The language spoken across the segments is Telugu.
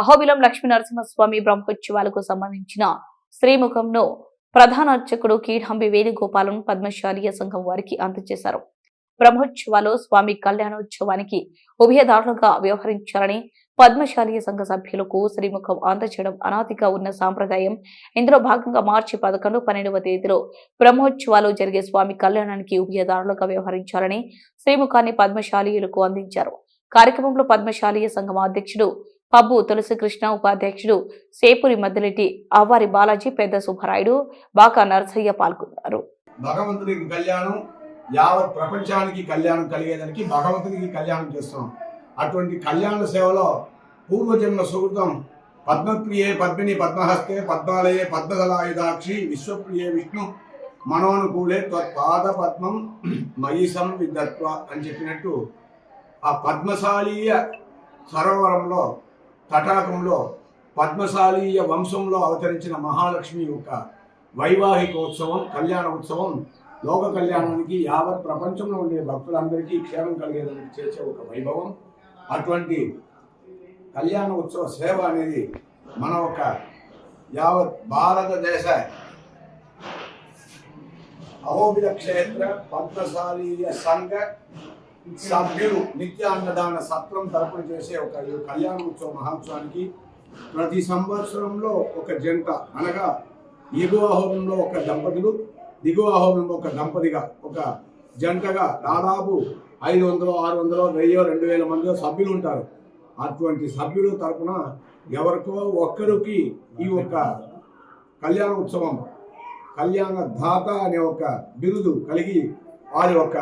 అహోబిలం లక్ష్మీనరసింహస్వామి బ్రహ్మోత్సవాలకు సంబంధించిన శ్రీముఖంను ప్రధాన అర్చకుడు కీఢంబి వేణుగోపాలం పద్మశాలీయ సంఘం వారికి అందజేశారు. బ్రహ్మోత్సవాలు స్వామి కళ్యాణోత్సవానికి ఉభయదారులుగా వ్యవహరించాలని పద్మశాలీయ సంఘ సభ్యులకు శ్రీముఖం అందజేయడం అనాదిగా ఉన్న సాంప్రదాయం. ఇందులో భాగంగా మార్చి పదకొండు పన్నెండవ తేదీలో బ్రహ్మోత్సవాలు జరిగే స్వామి కళ్యాణానికి ఉభయదారులుగా వ్యవహరించాలని శ్రీముఖాన్ని పద్మశాలీయులకు అందించారు. కార్యక్రమంలో పద్మశాలీయ సంఘం అధ్యక్షుడు పబ్బు తులసికృష్ణ ఉపాధ్యక్షుడు సేపురి మద్దిరెడ్డి అవ్వారి బాలాజీ పెద్ద సుబ్బరాయుడు బాకా నరసయ్య పాల్గొన్నారు. భగవంతుడికి కళ్యాణం యావత్ ప్రపంచానికి కళ్యాణం కలిగేదానికి భగవంతుడికి కళ్యాణం చేస్తున్నాం. అటువంటి కళ్యాణ సేవలో పూర్వజన్మ సుకృతం పద్మప్రియే పద్మిని పద్మహస్తే పద్మాలయే పద్మదలాయుధాక్షి విశ్వప్రియే విష్ణు మనోనుకూలే త్వత్పాద పద్మం మయిసం విదత్వ అని చెప్పినట్టు ఆ పద్మశాలీయ సరోవరంలో తటాకంలో పద్మశాలీయ వంశంలో అవతరించిన మహాలక్ష్మి యొక్క వైవాహికోత్సవం కళ్యాణ ఉత్సవం లోక కళ్యాణానికి యావత్ ప్రపంచంలో ఉండే భక్తులందరికీ క్షేమం కలిగేదానికి చేసే ఒక వైభవం. అటువంటి కళ్యాణ ఉత్సవ సేవ అనేది మన ఒక యావత్ భారతదేశ అహోబిల క్షేత్ర పద్మశాలీయ సంఘ సభ్యులు నిత్య అన్నదాన సత్రం తరపున చేసే ఒక కళ్యాణ ఉత్సవ మహోత్సవానికి ప్రతి సంవత్సరంలో ఒక జంట అనగా ఎగువ హోమంలో ఒక దంపతులు దిగువ హోమంలో ఒక దంపతిగా ఒక జంటగా దాదాపు ఐదు వందలు ఆరు వందలు వెయ్యో రెండు వేల మందిలో సభ్యులు ఉంటారు. అటువంటి సభ్యుల తరపున ఎవరికో ఒక్కరికి ఈ ఒక కళ్యాణ ఉత్సవం కళ్యాణ దాత అనే ఒక బిరుదు కలిగి వారి యొక్క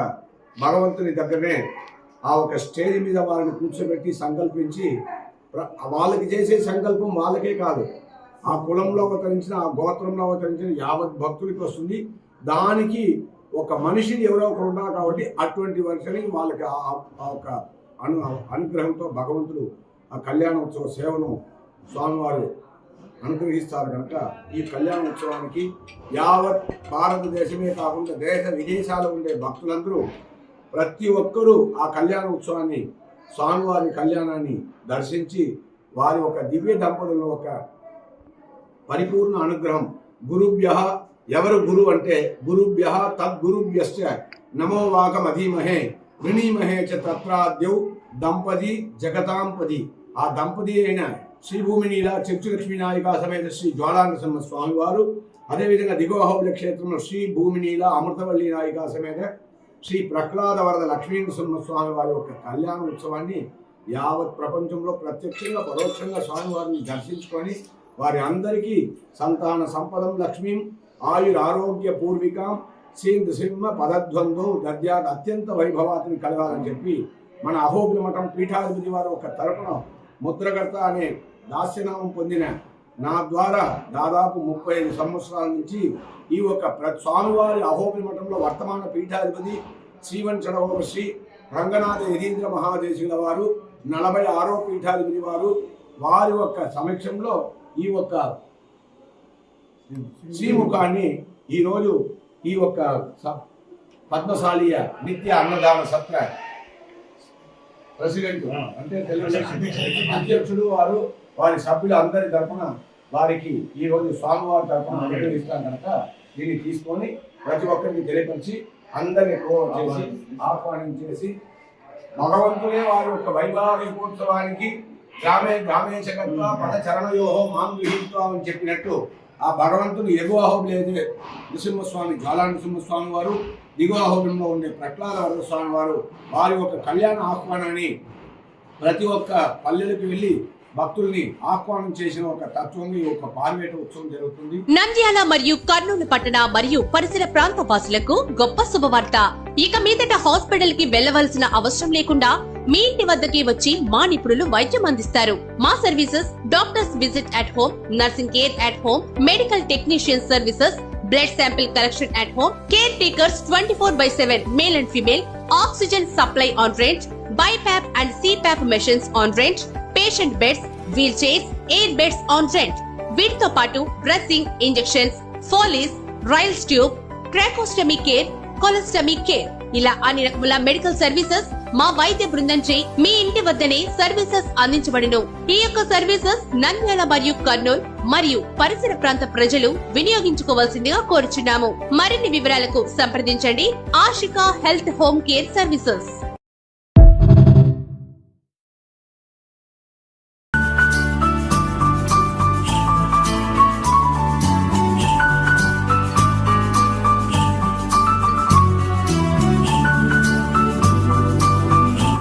భగవంతుని దగ్గరనే ఆ ఒక స్టేజ్ మీద వారిని కూర్చోబెట్టి సంకల్పించి ప్ర- వాళ్ళకి చేసే సంకల్పం వాళ్ళకే కాదు. ఆ కులంలో అవతరించిన ఆ గోత్రంలో అవతరించిన యావత్ భక్తులకి వస్తుంది. దానికి ఒక మనిషిని ఎవరో ఒకరు ఉన్నారు కాబట్టి అటువంటి వర్షని వాళ్ళకి ఆ- ఆ ఒక అను అనుగ్రహంతో భగవంతుడు ఆ కళ్యాణ ఉత్సవ సేవను స్వామివారు అనుగ్రహిస్తారు కనుక ఈ కళ్యాణ ఉత్సవానికి యావత్ భారతదేశమే కాకుండా దేశ విదేశాలు ఉండే భక్తులందరూ ప్రతి ఒక్కరూ ఆ కళ్యాణ ఉత్సవాన్ని స్వామివారి కళ్యాణాన్ని దర్శించి వారి ఒక దివ్య దంపతుల ఒక పరిపూర్ణ అనుగ్రహం. గురుభ్య ఎవరు గురు అంటే గురుభ్య తద్గురుభ్యశ్చ నమో వాకమధీమహే వృణీమహే చ తత్రాద్యౌ దంపతి జగతాంపతి ఆ దంపతి అయిన శ్రీభూమినీల భూమినీల చర్చు లక్ష్మీ నాయిక సమేత శ్రీ జ్వాలానరసింహ స్వామివారు అదేవిధంగా దిగోహోబుల క్షేత్రంలో శ్రీ భూమినీల అమృతవల్లి నాయిక సమేత శ్రీ ప్రహ్లాద వరద లక్ష్మీ నరసింహ స్వామి వారి యొక్క కళ్యాణ ఉత్సవాన్ని యావత్ ప్రపంచంలో ప్రత్యక్షంగా పరోక్షంగా స్వామివారిని దర్శించుకొని వారి అందరికీ సంతాన సంపదం లక్ష్మీం ఆయుర్ ఆరోగ్య పూర్వికం శ్రీ సింహ పదద్వందో దద్యాత్ అత్యంత వైభవాతిని కలగాలని చెప్పి మన అహోబిల మఠం పీఠాధిపతి వారు ఒక తరపున ముద్రకర్త అనే దాస్యనామం పొందిన నా ద్వారా దాదాపు ముప్పై ఐదు సంవత్సరాల నుంచి ఈ ఒక ప్ర స్వామివారి అహోబిల మఠంలో వర్తమాన పీఠాధిపతి శ్రీవంచడవ శ్రీ రంగనాథ యతీంద్ర మహాదేశుల వారు నలభై ఆరో పీఠాధిపతి వారు వారి యొక్క సమక్షంలో ఈ యొక్క శ్రీముఖాన్ని ఈరోజు ఈ యొక్క పద్మశాలీయ నిత్య అన్నదాన సత్ర ప్రెసిడెంట్ అంటే తెలుగుదేశం అధ్యక్షుడు వారు వారి సభ్యులు అందరి తరఫున వారికి ఈ రోజు స్వామివారి తరఫున అనుగ్రహిస్తాం కనుక దీన్ని తీసుకొని ప్రతి ఒక్కరికి తెలియపరిచి అందరిని ఎక్కువ చేసి ఆహ్వానించేసి భగవంతుడే వారి యొక్క వైభావికోత్సవానికి గ్రామే గ్రామే పద చరణయోహో మాం అని చెప్పినట్టు ఆ భగవంతుని ఎగువ హోబిలేదు నృసింహస్వామి జ్వాలా నృసింహస్వామి వారు దిగువ హోబిలో ఉండే ప్రహ్లాద స్వామి వారు వారి యొక్క కళ్యాణ ఆహ్వానాన్ని ప్రతి ఒక్క పల్లెలకు వెళ్ళి భక్తుల్ని ఆహ్వానం చేసిన ఒక తత్వం ఒక పార్వేట ఉత్సవం జరుగుతుంది. నంద్యాల మరియు కర్నూలు పట్టణ మరియు పరిసర ప్రాంత వాసులకు గొప్ప శుభవార్త. ఇక మీదట హాస్పిటల్కి వెళ్ళవలసిన అవసరం లేకుండా మీ ఇంటి వద్దకే వచ్చి మా నిపుణులు వైద్యం అందిస్తారు. మా services doctors visit at home nursing care at home medical technician services blood sample collection at home care takers twenty four by seven male and female oxygen supply on rent BiPAP and CPAP machines on rent patient beds wheel chairs air beds on rent వీటితో పాటు dressing injections Foley's Ryle's tube tracheostomy care colostomy care. ఇలా అన్ని రకముల మెడికల్ సర్వీసెస్ మా వైద్య బృందంచే మీ ఇంటి వద్దనే సర్వీసెస్ అందించబడును. ఈ యొక్క సర్వీసెస్ నంద్యాల మరియు కర్నూలు మరియు పరిసర ప్రాంత ప్రజలు వినియోగించుకోవాల్సిందిగా కోరుచున్నాము. మరిన్ని వివరాలకు సంప్రదించండి. Ashika health home care services.